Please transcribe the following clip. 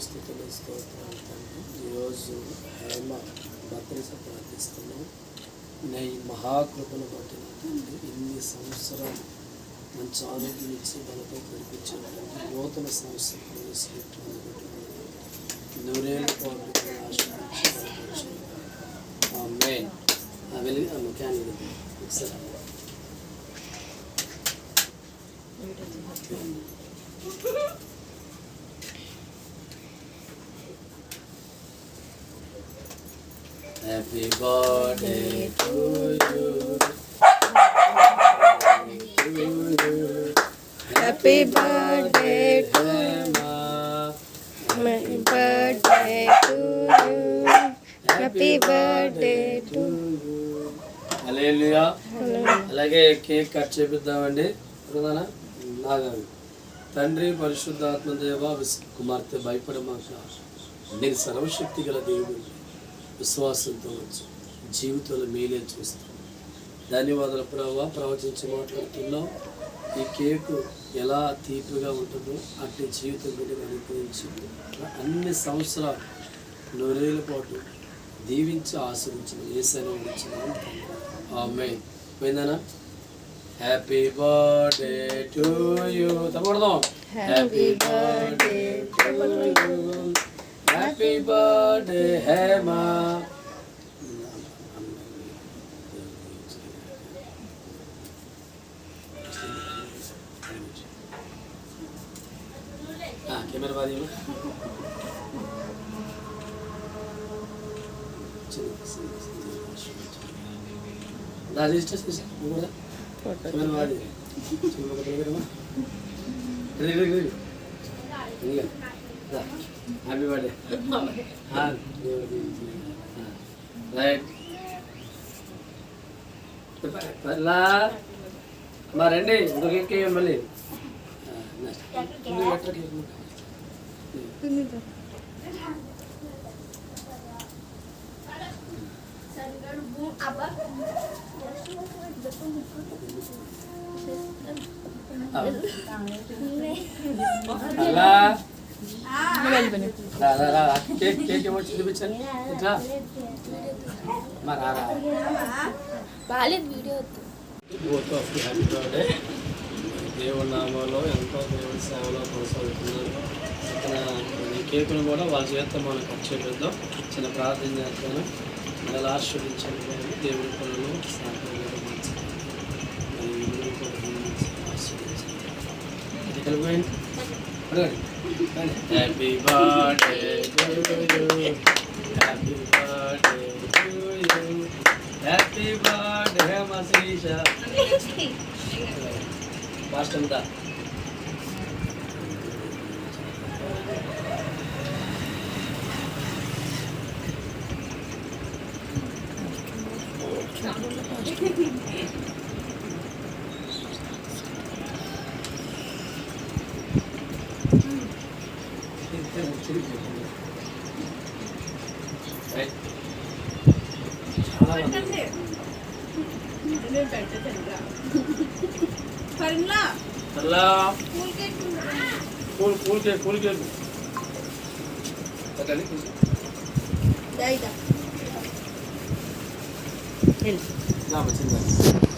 స్థుతులు స్తోత్రాలు తండ్రి ఈరోజు హేమ భద్రత ప్రార్థిస్తున్నాం. నీ మహాకృపను బట్టి నా తండ్రి ఇన్ని సంవత్సరాలు మంచి ఆరోగ్యం ఇచ్చి బలతో కనిపించేటువంటి నూతన సంవత్సరం ప్రవేశపెట్టిన నూరేళ్ళ పాటు ఆశీర్వదించి మెయిన్ వెళ్ళి క్యాన్ సరే Happy birthday to you. To you. Happy birthday to Emma. my birthday to you. Happy birthday to you. హల్లెలూయా అలాగే కేక్ కట్ చేపిద్దామండి ప్రధాన నాగామి తండ్రి పరిశుద్ధాత్మ దేవ విస్- కుమార్తె భయపడమాక నేను సర్వశక్తి గల దేవుడు విశ్వాసంతో వచ్చు జీవితంలో మేలే చూస్తాం. ధన్యవాదాలు ప్రభావ ప్రవచించి మాట్లాడుతున్నాం. ఈ కేకు ఎలా తీపిగా ఉంటుందో అట్టి జీవితం బిడ్డగా అనుభవించింది అన్ని సంవత్సరాలు నూరేళ్ళ పాటు దీవించి ఆశ్రయించిన ఏసైనా ఉంచున్నాం ఆమె పోయిందనా? Happy birthday to you తప్పకూడదాం happy birthday to you happy birthday है माँ कैमराबाजी में दादी स्टेशन से बोला कैमराबाजी चलो कपड़े में रे रे रे रे दा మళ్ళీ అలా రా రా రా కేక్ కేక్ ఏమొచ్చి చూపించాను ఇట్లా మా రా రా బాలేదు video both of happy birthday దేవుడి నామంలో ఎంతో దేవుడి సేవలో కొనసాగుతున్నారు. ఇక్కడ ఈ కేకును కూడా వాళ్ళ చేత మనం కట్ చేపిద్దాం. చిన్న ప్రార్థన చేస్తాను నెల ఆశీర్వదించండి బాబు. దేవుడి పనులు Happy birthday to you. Happy birthday to you. Happy birthday, Masisha. Past and that. Thank you. फूल फूल के फूल के पता नहीं किसी जाएगा ना बच्चे